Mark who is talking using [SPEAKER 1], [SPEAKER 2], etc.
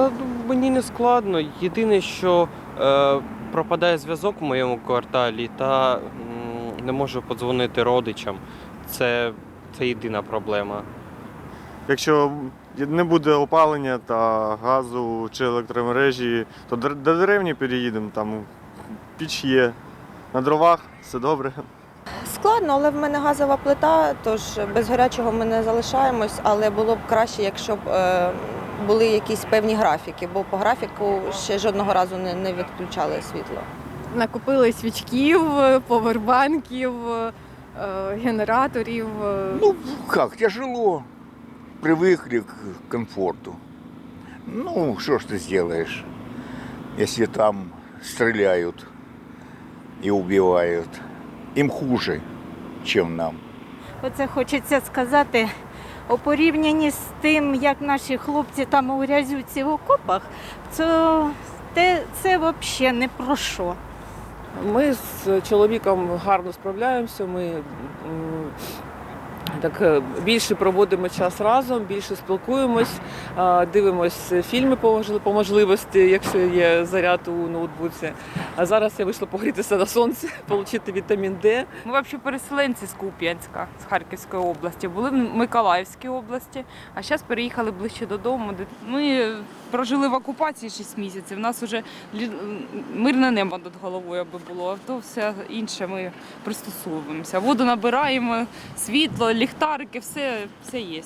[SPEAKER 1] Та ну, мені не складно. Єдине, що е, пропадає зв'язок в моєму кварталі та м, не можу подзвонити родичам. Це, це єдина проблема.
[SPEAKER 2] Якщо не буде опалення та газу чи електромережі, то до до деревні переїдемо, там піч є. На дровах все добре.
[SPEAKER 3] Складно, але в мене газова плита, тож без гарячого ми не залишаємось, але було б краще, якщо б е, були якісь певні графіки, бо по графіку ще жодного разу не, не відключали світло.
[SPEAKER 4] Накупили свічків, повербанків, е, генераторів. е,
[SPEAKER 5] Ну, как, тяжело. Привыкли к комфорту. Ну, что ж ты сделаешь, если там стреляют и убивают. Им хуже, чем нам.
[SPEAKER 6] Оце хочеться сказати. У порівнянні з тим, як наші хлопці там у грязюці в окопах, то це, це взагалі не про що.
[SPEAKER 7] Ми з чоловіком гарно справляємося. Ми так е, більше проводимо час разом, більше спілкуємось, дивимось фільми по можливості, якщо є заряд у ноутбуці. А зараз я вийшла погрітися на сонці, отримати вітамін Д.
[SPEAKER 8] Ми взагалі переселенці з Куп'янська, з Харківської області. Були в Миколаївській області, а зараз переїхали ближче додому. Ми прожили в окупації 6 місяців. У нас вже мирне небо над головою аби було, а то все інше ми пристосовуємося. Воду набираємо, світло, ліхтарики, все, все є.